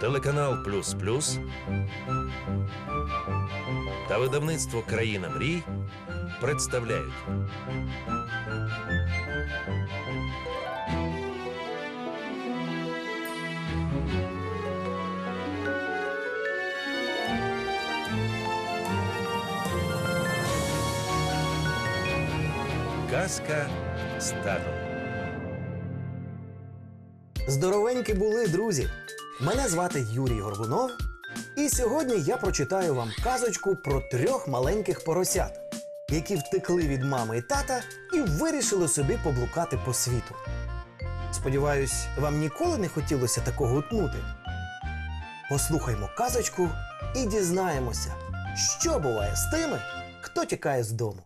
Телеканал Плюс Плюс та видавництво Країна мрій представляють Казка татом. Здоровенькі були, друзі! Мене звати Юрій Горбунов, і сьогодні я прочитаю вам казочку про трьох маленьких поросят, які втекли від мами і тата і вирішили собі поблукати по світу. Сподіваюсь, вам ніколи не хотілося такого утнути. Послухаймо казочку і дізнаємося, що буває з тими, хто тікає з дому.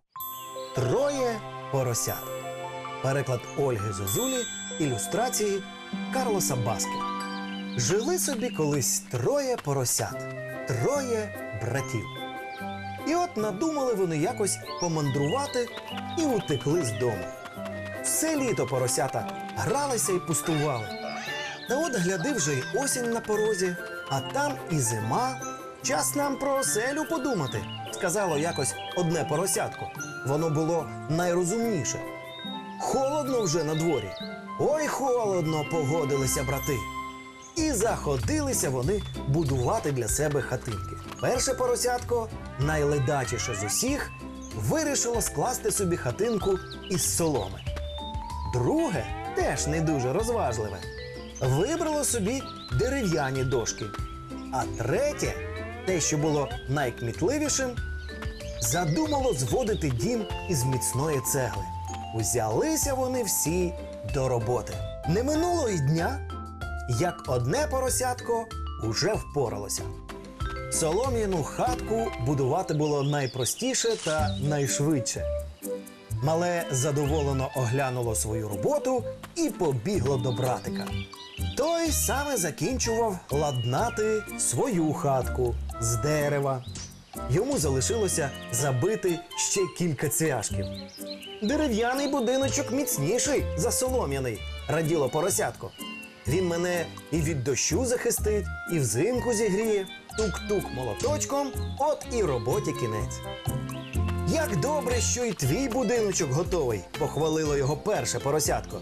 Троє поросят. Переклад Ольги Зозулі, ілюстрації Карлоса Баски. Жили собі колись троє поросят, троє братів. І от надумали вони якось помандрувати і утекли з дому. Все літо поросята гралися і пустували. Та от гляди вже й осінь на порозі, а там і зима. Час нам про оселю подумати, сказало якось одне поросятко. Воно було найрозумніше. Холодно вже на дворі. Ой, холодно, погодилися брати. І заходилися вони будувати для себе хатинки. Перше поросятко, найледачіше з усіх, вирішило скласти собі хатинку із соломи. Друге, теж не дуже розважливе, вибрало собі дерев'яні дошки. А третє, те, що було найкмітливішим, задумало зводити дім із міцної цегли. Узялися вони всі до роботи. Не минуло й дня, як одне поросятко уже впоралося. Солом'яну хатку будувати було найпростіше та найшвидше. Мале задоволено оглянуло свою роботу і побігло до братика. Той саме закінчував ладнати свою хатку з дерева. Йому залишилося забити ще кілька цвяшків. Дерев'яний будиночок міцніший за солом'яний, раділо поросятко. Він мене і від дощу захистить, і взимку зігріє. Тук-тук молоточком, от і роботі кінець. Як добре, що і твій будиночок готовий, похвалило його перше поросятко.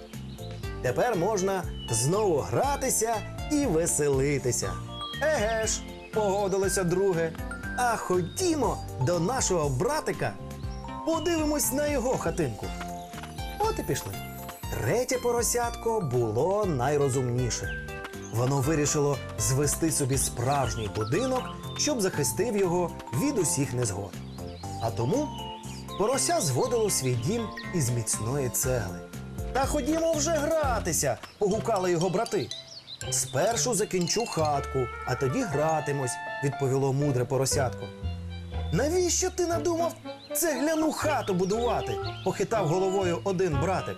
Тепер можна знову гратися і веселитися. Еге ж, погодилося друге. А ходімо до нашого братика, подивимось на його хатинку. От і пішли. Третє поросятко було найрозумніше. Воно вирішило звести собі справжній будинок, щоб захистив його від усіх незгод. А тому порося зводило свій дім із міцної цегли. Та ходімо вже гратися, погукали його брати. Спершу закінчу хатку, а тоді гратимось, відповіло мудре поросятко. Навіщо ти надумав цегляну хату будувати? похитав головою один братик.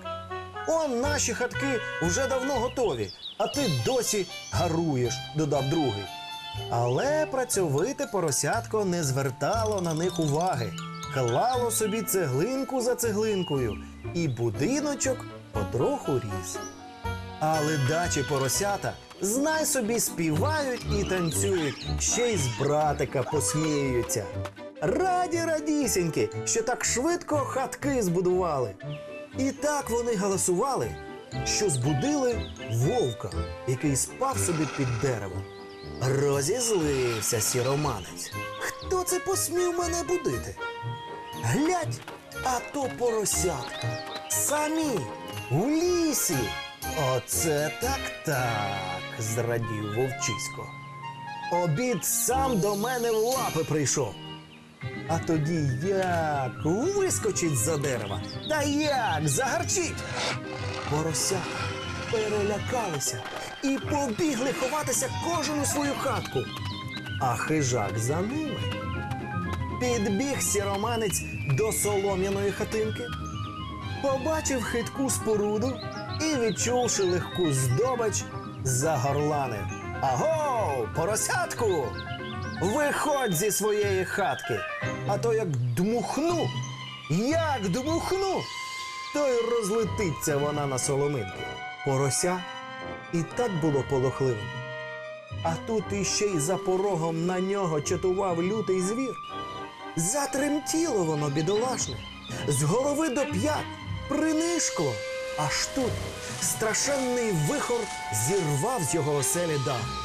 Он наші хатки вже давно готові, а ти досі гаруєш, додав другий. Але працьовите поросятко не звертало на них уваги, клало собі цеглинку за цеглинкою, і будиночок потроху ріс. А ледачі поросята, знай собі, співають і танцюють, ще й з братика посміюються. Раді радісіньки, що так швидко хатки збудували. І так вони галасували, що збудили вовка, який спав собі під деревом. Розізлився сіроманець. Хто це посмів мене будити? Глядь, а то поросятка. Самі у лісі. Оце так так, зрадів вовчисько. Обід сам до мене в лапи прийшов. А тоді як вискочить за дерева, та як загарчить. Порося перелякалися і побігли ховатися кожен у свою хатку. А хижак за ними. Підбіг сіроманець до солом'яної хатинки, побачив хитку споруду і, відчувши легку здобич, загорланив. Аго, поросятку! Виходь зі своєї хатки, а то як дмухну, як дмухну, то й розлетиться вона на соломинки. Порося і так було полохливим. А тут іще й за порогом на нього чатував лютий звір. Затремтіло воно бідолашне, з голови до п'ят, принишкло. Аж тут страшенний вихор зірвав з його оселі дах.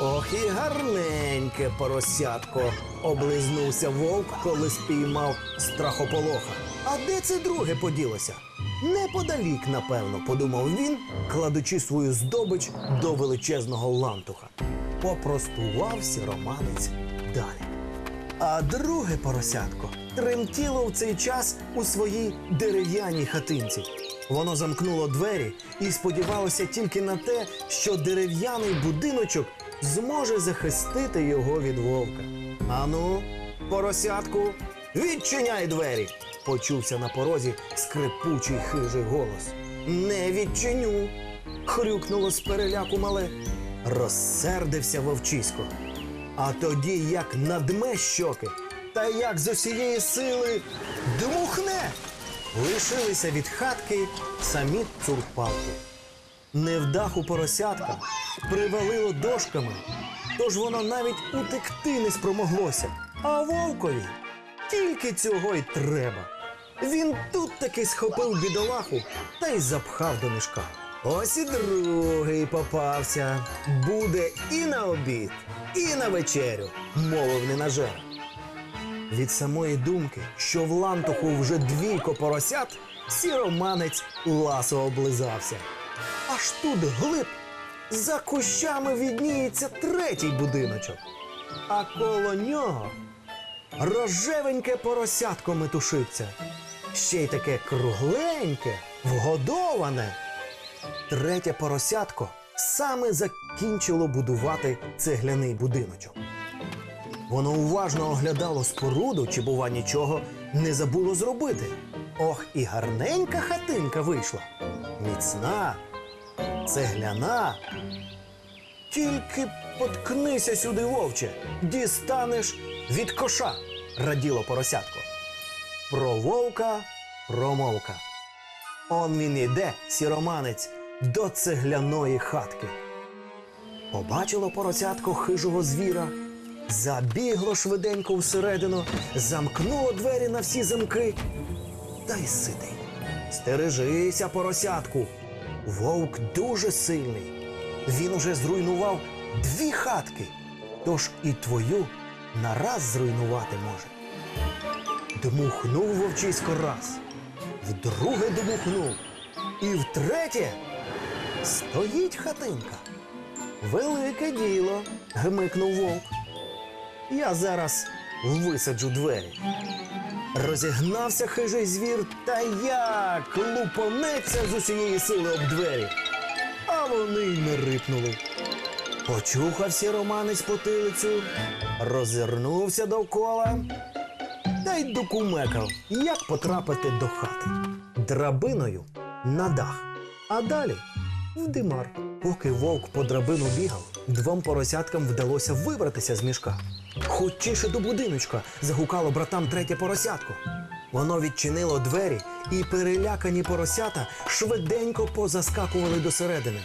Ох і гарненьке поросятко, облизнувся вовк, коли спіймав страхополоха. А де це друге поділося? Неподалік, напевно, подумав він, кладучи свою здобич до величезного лантуха. Попростувався романець далі. А друге поросятко тремтіло в цей час у своїй дерев'яній хатинці. Воно замкнуло двері і сподівалося тільки на те, що дерев'яний будиночок зможе захистити його від вовка. Ану, поросятку, відчиняй двері! почувся на порозі скрипучий хижий голос. Не відчиню. хрюкнуло з переляку мале. Розсердився вовчисько. А тоді як надме щоки, та як з усієї сили дмухне. Лишилися від хатки самі цурпалки. Невдаху поросятка привалило дошками, тож воно навіть утекти не спромоглося. А вовкові тільки цього й треба. Він тут таки схопив бідолаху та й запхав до мішка. Ось і другий попався. Буде і на обід, і на вечерю, мовив ненажер. Від самої думки, що в лантуху вже двійко поросят, сіроманець ласо облизався. Аж тут глиб за кущами відніється третій будиночок. А коло нього рожевеньке поросятко метушиться. Ще й таке кругленьке, вгодоване. Третє поросятко саме закінчило будувати цегляний будиночок. Воно уважно оглядало споруду, чи, бува, нічого не забуло зробити. Ох, і гарненька хатинка вийшла. Міцна, цегляна. Тільки поткнися сюди, вовче, дістанеш від коша, раділо поросятко. Про вовка промовка. Он він іде, сіроманець, до цегляної хатки. Побачило поросятко хижого звіра, забігло швиденько всередину, замкнуло двері на всі замки. Та й сидить. Стережися, поросятку. Вовк дуже сильний. Він уже зруйнував дві хатки, тож і твою нараз зруйнувати може. Дмухнув вовчисько раз, вдруге дмухнув, і втретє стоїть хатинка. Велике діло, гмикнув вовк. Я зараз висаджу двері. Розігнався хижий звір та як лупонеться з усієї сили об двері. А вони й не рипнули. Почухався романець потилицю, розвернувся довкола та й докумекав, як потрапити до хати. Драбиною на дах, а далі в димар. Поки вовк по драбину бігав, двом поросяткам вдалося вибратися з мішка. Хочіше до будиночка загукало братам третє поросятко. Воно відчинило двері, і перелякані поросята швиденько позаскакували до середини.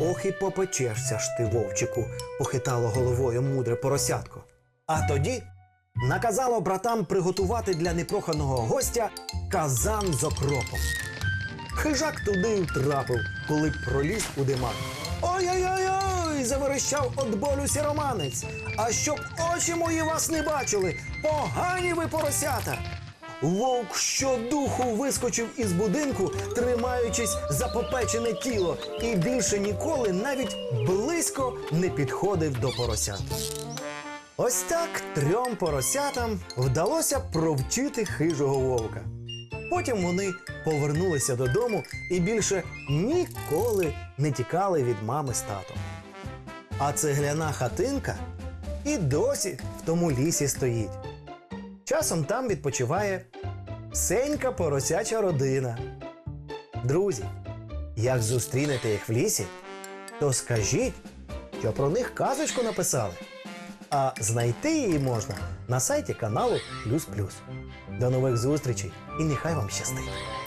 Ох і попечешся ж ти, вовчику, похитало головою мудре поросятко. А тоді наказало братам приготувати для непроханого гостя казан з окропом. Хижак туди втрапив, коли проліз у димар. Ой-ой-ой! Заверещав от болю сіроманець. А щоб очі мої вас не бачили, погані ви поросята. Вовк щодуху вискочив із будинку, тримаючись за попечене тіло, і більше ніколи навіть близько не підходив до поросят. Ось так трьом поросятам вдалося провчити хижого вовка. Потім вони повернулися додому і більше ніколи не тікали від мами з татом. А цегляна хатинка і досі в тому лісі стоїть. Часом там відпочиває сенька поросяча родина. Друзі, як зустрінете їх в лісі, то скажіть, що про них казочку написали. А знайти її можна на сайті каналу Плюс Плюс. До нових зустрічей і нехай вам щастить!